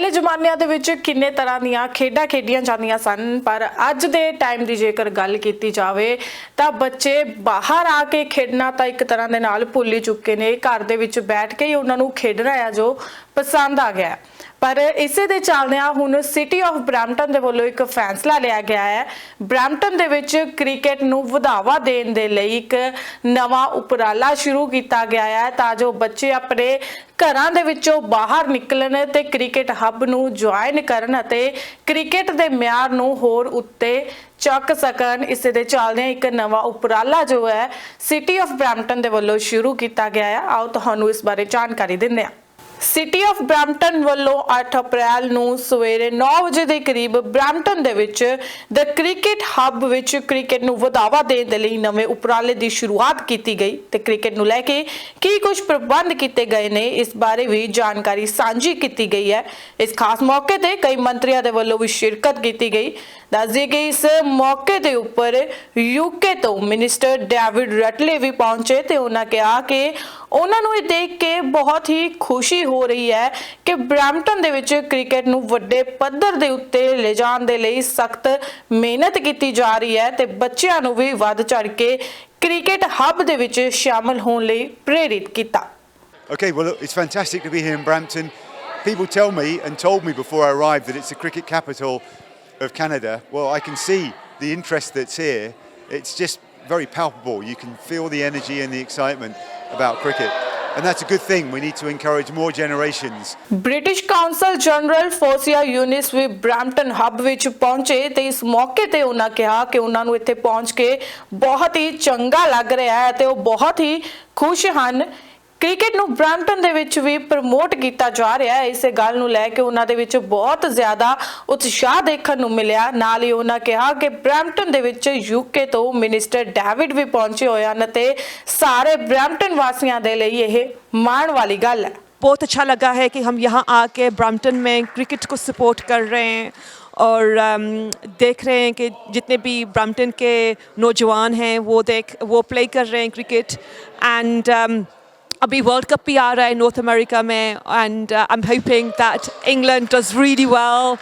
ਪਹਿਲੇ ਜ਼ਮਾਨਿਆਂ ਦੇ ਵਿੱਚ ਕਿੰਨੇ ਤਰ੍ਹਾਂ ਦੀਆਂ ਖੇਡਾਂ ਖੇਡੀਆਂ ਜਾਂਦੀਆਂ ਸਨ, ਪਰ ਅੱਜ ਦੇ ਟਾਈਮ ਦੀ ਜੇਕਰ ਗੱਲ ਕੀਤੀ ਜਾਵੇ, ਤਾਂ ਬੱਚੇ ਬਾਹਰ ਆ ਕੇ ਖੇਡਣਾ ਤਾਂ ਇੱਕ ਤਰ੍ਹਾਂ ਦੇ ਨਾਲ ਭੁੱਲ ਹੀ ਚੁੱਕੇ ਨੇ। ਘਰ ਦੇ ਵਿੱਚ ਬੈਠ ਕੇ ਹੀ ਉਹਨਾਂ ਨੂੰ ਖੇਡਣਾ ਆ ਜੋ ਪਸੰਦ ਆ ਗਿਆ। ਪਰ ਇਸੇ ਦੇ ਚੱਲਦਿਆਂ ਹੁਣ ਸਿਟੀ ਆਫ ਬ੍ਰੈਂਪਟਨ ਦੇ ਵੱਲੋਂ ਇੱਕ ਫੈਸਲਾ ਲਿਆ ਗਿਆ ਹੈ। ਬ੍ਰੈਂਪਟਨ ਦੇ ਵਿੱਚ ਕ੍ਰਿਕਟ ਨੂੰ ਵਧਾਵਾ ਦੇਣ ਦੇ ਲਈ ਇੱਕ ਨਵਾਂ ਉਪਰਾਲਾ ਸ਼ੁਰੂ ਕੀਤਾ ਗਿਆ ਹੈ ਤਾਂ ਜੋ ਬੱਚੇ ਆਪਣੇ ਘਰਾਂ ਦੇ ਵਿੱਚੋਂ ਬਾਹਰ ਨਿਕਲਣ ਤੇ ਕ੍ਰਿਕਟ ਹੱਬ ਨੂੰ ਜੁਆਇਨ ਕਰਨ ਅਤੇ ਕ੍ਰਿਕਟ ਦੇ ਮਿਆਰ ਨੂੰ ਹੋਰ ਉੱਤੇ ਚੱਕ ਸਕਣ। ਇਸੇ ਦੇ ਚੱਲਦਿਆਂ ਇੱਕ ਨਵਾਂ ਉਪਰਾਲਾ ਜੋ ਹੈ ਸਿਟੀ ਆਫ ਬ੍ਰੈਂਪਟਨ ਦੇ ਵੱਲੋਂ ਸ਼ੁਰੂ ਕੀਤਾ ਗਿਆ ਹੈ। ਆਓ ਤੁਹਾਨੂੰ ਇਸ ਬਾਰੇ ਜਾਣਕਾਰੀ ਦਿੰਦੇ ਹਾਂ। ਸਿਟੀ ਆਫ ਬ੍ਰੈਂਪਟਨ ਵੱਲੋਂ 8 ਅਪ੍ਰੈਲ ਨੂੰ ਸਵੇਰੇ 9 ਵਜੇ ਦੇ ਕਰੀਬ ਬ੍ਰੈਂਪਟਨ ਦੇ ਵਿੱਚ ਦ ਕ੍ਰਿਕਟ ਹੱਬ ਵਿੱਚ ਕ੍ਰਿਕਟ ਨੂੰ ਵਧਾਵਾ ਦੇਣ ਦੇ ਲਈ ਨਵੇਂ ਉਪਰਾਲੇ ਦੀ ਸ਼ੁਰੂਆਤ ਕੀਤੀ ਗਈ ਤੇ ਕ੍ਰਿਕਟ ਨੂੰ ਲੈ ਕੇ ਕੀ ਕੁਝ ਪ੍ਰਬੰਧ ਕੀਤੇ ਗਏ ਨੇ, ਇਸ ਬਾਰੇ ਵੀ ਜਾਣਕਾਰੀ ਸਾਂਝੀ ਕੀਤੀ ਗਈ ਹੈ। ਇਸ ਖਾਸ ਮੌਕੇ ਤੇ ਕਈ ਮੰਤਰੀਆਂ ਦੇ ਵੱਲੋਂ ਵੀ ਸ਼ਿਰਕਤ ਕੀਤੀ ਗਈ। ਦੱਸਦੀ ਕਿ ਇਸ ਮੌਕੇ ਦੇ ਉੱਪਰ ਯੂਕੇ ਤੋਂ ਮਿਨਿਸਟਰ ਡੇਵਿਡ ਰਟਲੇ ਵੀ ਪਹੁੰਚੇ ਤੇ ਉਹਨਾਂ ਕਿਹਾ ਕਿ ਉਹਨਾਂ ਨੂੰ ਇਹ ਦੇਖ ਕੇ ਬਹੁਤ ਹੀ ਖੁਸ਼ੀ ਹੋ ਰਹੀ ਹੈ ਕਿ ਬ੍ਰੈਂਪਟਨ ਦੇ ਵਿੱਚ ਕ੍ਰਿਕਟ ਨੂੰ ਵੱਡੇ ਪੱਧਰ ਦੇ ਉੱਤੇ ਲੈ ਦੇ ਲਈ ਸਖਤ ਮਿਹਨਤ ਕੀਤੀ ਜਾ ਰਹੀ ਹੈ ਤੇ ਬੱਚਿਆਂ ਨੂੰ ਵੀ ਵੱਧ ਚੜ ਕੇ ਕ੍ਰਿਕਟ ਹੱਬ ਦੇ ਵਿੱਚ ਸ਼ਾਮਲ ਹੋਣ ਲਈ ਪ੍ਰੇਰਿਤ ਕੀਤਾ Okay, well, it's fantastic to be here in Brampton. People tell me and told me before I arrived that it's the cricket capital of Canada. Well, I can see the interest that's here. It's just very palpable. You can feel the energy and the excitement about cricket. And that's a good thing. We need to encourage more generations British consul general ਫੋਰਸੀਆ ਯੂਨਿਸ ਵੀ Brampton hub ਵਿੱਚ ਪਹੁੰਚੇ ਤੇ ਇਸ ਮੌਕੇ ਤੇ ਉਹਨਾਂ ਕਿਹਾ ਕਿ ਉਹਨਾਂ ਨੂੰ ਇੱਥੇ ਪਹੁੰਚ ਕੇ ਬਹੁਤ ਹੀ ਚੰਗਾ ਲੱਗ ਰਿਹਾ ਹੈ ਤੇ ਉਹ ਬਹੁਤ ਹੀ ਖੁਸ਼ ਹਨ ਕ੍ਰਿਕਟ ਨੂੰ ਬ੍ਰੈਂਪਟਨ ਦੇ ਵਿੱਚ ਵੀ ਪ੍ਰਮੋਟ ਕੀਤਾ ਜਾ ਰਿਹਾ ਹੈ ਇਸੇ ਗੱਲ ਨੂੰ ਲੈ ਕੇ ਉਹਨਾਂ ਦੇ ਵਿੱਚ ਬਹੁਤ ਜ਼ਿਆਦਾ ਉਤਸ਼ਾਹ ਦੇਖਣ ਨੂੰ ਮਿਲਿਆ ਨਾਲ ਹੀ ਉਹਨਾਂ ਕਿਹਾ ਕਿ ਬ੍ਰੈਂਪਟਨ ਦੇ ਵਿੱਚ ਯੂਕੇ ਤੋਂ ਮਿਨਿਸਟਰ ਡੇਵਿਡ ਵੀ ਪਹੁੰਚੇ ਹੋਏ ਹਨ ਤੇ ਸਾਰੇ ਬ੍ਰੈਂਪਟਨ ਵਾਸੀਆਂ ਦੇ ਲਈ ਇਹ ਮਾਣ ਵਾਲੀ ਗੱਲ ਹੈ बहुत अच्छा लगा है कि हम यहाँ आके ब्रम्पटन में क्रिकेट को सपोर्ट कर रहे हैं और अम, देख रहे हैं कि जितने भी ब्रम्पटन के नौजवान हैं वो देख वो प्ले कर रहे हैं क्रिकेट एंड अभी वर्ल्ड कप भी आ रहा है नॉर्थ अमेरिका में and I am hoping that England does really well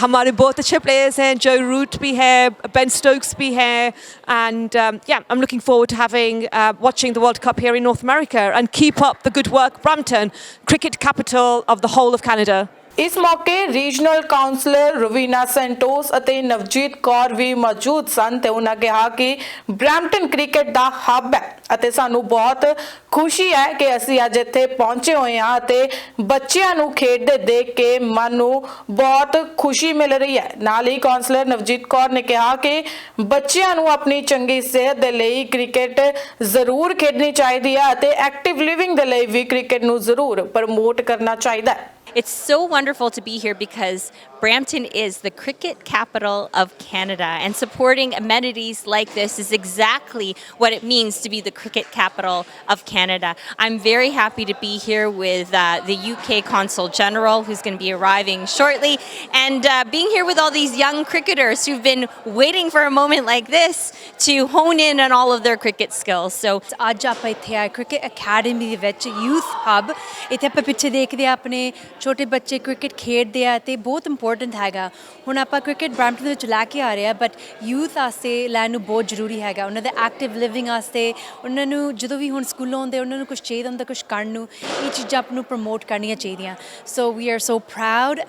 हमारे बहुत अच्छे प्लेयर्स हैं जो रूट भी है बेन स्टोक्स भी है and yeah I'm looking forward to having uh, watching the World Cup here in North America and keep up the good work Brampton cricket capital of the whole of Canada ਇਸ ਮੌਕੇ regional councillor Raveena Santos ਅਤੇ ਨਵਜੀਤ ਕੌਰ ਵੀ ਮੌਜੂਦ ਸਨ ਤੇ ਉਹਨਾਂ ਕਿਹਾ ਕਿ Brampton cricket ਦਾ ਹੱਬ ਹੈ ਅਤੇ ਸਾਨੂੰ ਬਹੁਤ ਖੁਸ਼ੀ ਹੈ ਕਿ ਅਸੀਂ ਅੱਜ ਇੱਥੇ ਪਹੁੰਚੇ ਹੋਏ ਹਾਂ ਅਤੇ ਬੱਚਿਆਂ ਨੂੰ ਖੇਡਦੇ ਦੇਖ ਕੇ ਮਨ ਨੂੰ ਬਹੁਤ ਖੁਸ਼ੀ ਮਿਲ ਰਹੀ ਹੈ। ਨਾਲ ਹੀ ਕਾਉਂਸਲਰ ਨਵਜੀਤ ਕੌਰ ਨੇ ਕਿਹਾ ਕਿ ਬੱਚਿਆਂ ਨੂੰ ਆਪਣੀ ਚੰਗੀ ਸਿਹਤ ਦੇ ਲਈ ਕ੍ਰਿਕਟ ਜ਼ਰੂਰ ਖੇਡਣੀ ਚਾਹੀਦੀ ਹੈ ਅਤੇ ਐਕਟਿਵ ਲਿਵਿੰਗ ਦੇ ਲਈ ਵੀ ਕ੍ਰਿਕਟ ਨੂੰ ਜ਼ਰੂਰ ਪ੍ਰਮੋਟ ਕਰਨਾ ਚਾਹੀਦਾ ਹੈ। It's so wonderful to be here because Brampton is the cricket capital of Canada, and supporting amenities like this is exactly what it means to be the cricket capital of Canada. I'm very happy to be here with uh, the UK Consul General, who's going to be arriving shortly, and uh, being here with all these young cricketers who've been waiting for a moment like this to hone in on all of their cricket skills. So ਅੱਜ ਆਪਾਂ ਇੱਥੇ ਆਏ cricket academy ਦੇ ਵਿੱਚ youth ਹੱਬ ਇੱਥੇ ਆਪਾਂ ਪਿੱਛੇ ਦੇਖਦੇ ਆ ਆਪਣੇ ਛੋਟੇ ਬੱਚੇ ਕ੍ਰਿਕਟ ਖੇਡਦੇ ਆ ਤੇ ਬਹੁਤ ਇੰਪੋਰਟੈਂਟ ਹੈਗਾ। ਹੁਣ ਆਪਾਂ ਕ੍ਰਿਕਟ ਬ੍ਰੈਂਪਟਨ ਵਿੱਚ ਲੈ ਕੇ ਆ ਰਹੇ ਆ ਬਟ ਯੂਥ ਵਾਸਤੇ ਲੈਣ ਨੂੰ ਬਹੁਤ ਜ਼ਰੂਰੀ ਹੈਗਾ। ਉਹਨਾਂ ਦੇ ਐਕਟਿਵ ਲਿਵਿੰਗ ਵਾਸਤੇ, ਉਹਨਾਂ ਨੂੰ ਜਦੋਂ ਵੀ ਹੁਣ ਸਕੂਲੋਂ ਆਉਂਦੇ, ਉਹਨਾਂ ਨੂੰ ਕੁਝ ਚਾਹੀਦਾ ਹੁੰਦਾ ਕੁਝ ਕਰਨ ਨੂੰ, ਇਹ ਚੀਜ਼ਾਂ ਆਪ ਨੂੰ ਪ੍ਰਮੋਟ ਕਰਨੀਆਂ ਚਾਹੀਦੀਆਂ। So we are so proud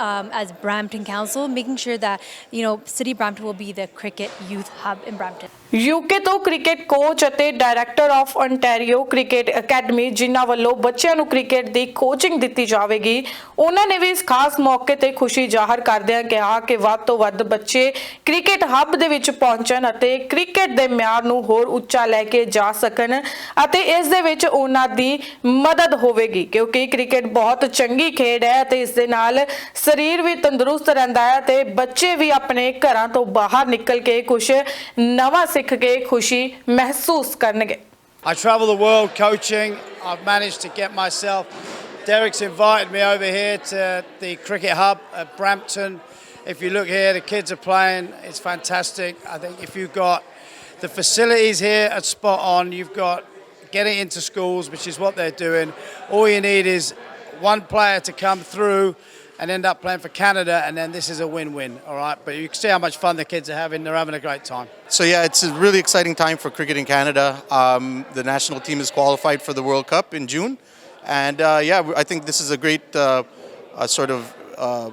as Brampton council making sure that, you know, city brampton will be the cricket youth hub in brampton. UK ਤੋਂ ਕ੍ਰਿਕਟ ਕੋਚ ਅਤੇ director of ontario cricket academy ਜਿਨ੍ਹਾਂ ਵੱਲੋਂ ਬੱਚਿਆਂ ਨੂੰ cricket ਦੀ coaching ਦਿੱਤੀ ਜਾਵੇਗੀ ਉਹਨਾਂ ਨੇ ਵੀ ਇਸ ਖਾਸ ਮੌਕੇ ਤੇ ਖੁਸ਼ੀ ਜ਼ਾਹਰ ਕਰਦਿਆਂ ਕਿਹਾ ਕਿ ਵੱਧ ਤੋਂ ਵੱਧ ਬੱਚੇ ਕ੍ਰਿਕਟ ਹੱਬ ਦੇ ਵਿੱਚ ਪਹੁੰਚਣ ਅਤੇ ਕ੍ਰਿਕਟ ਦੇ ਮਿਆਰ ਨੂੰ ਹੋਰ ਉੱਚਾ ਲੈ ਕੇ ਜਾ ਸਕਣ ਅਤੇ ਇਸ ਦੇ ਵਿੱਚ ਉਹਨਾਂ ਦੀ ਮਦਦ ਹੋਵੇਗੀ, ਕਿਉਂਕਿ ਕ੍ਰਿਕਟ ਬਹੁਤ ਚੰਗੀ ਖੇਡ ਹੈ ਅਤੇ ਇਸ ਦੇ ਨਾਲ ਸਰੀਰ ਵੀ ਤੰਦਰੁਸਤ ਰਹਿੰਦਾ ਹੈ ਤੇ ਬੱਚੇ ਵੀ ਆਪਣੇ ਘਰਾਂ ਤੋਂ ਬਾਹਰ ਨਿਕਲ ਕੇ ਕੁਝ ਨਵਾਂ ਸਿੱਖ ਕੇ ਖੁਸ਼ੀ ਮਹਿਸੂਸ ਕਰਨਗੇ I travel the world coaching. I've managed to get myself. Derek's invited me over here to the cricket hub at Brampton. If you look here, the kids are playing. It's fantastic. I think if you've got the facilities here at spot on. You've got getting into schools, which is what they're doing. All you need is one player to come through and end up playing for Canada, and then this is a win-win. All right, but you can see how much fun the kids are having. They're having a great time. So yeah, it's a really exciting time for cricket in Canada. Um, the national team is qualified for the World Cup in June, and uh, yeah, I think this is a great uh, uh, sort of uh,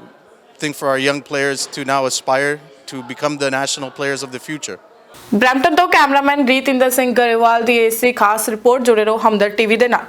thing for our young players to now aspire to become the national players of the future. Brampton ਤੋਂ cameraman Ritinder Singh Grewal ਦੀ ਏਸੀ ਖਾਸ report ਜੁੜੇ ਰਹੋ ਹਮਦਰ TV ਦੇ ਨਾਲ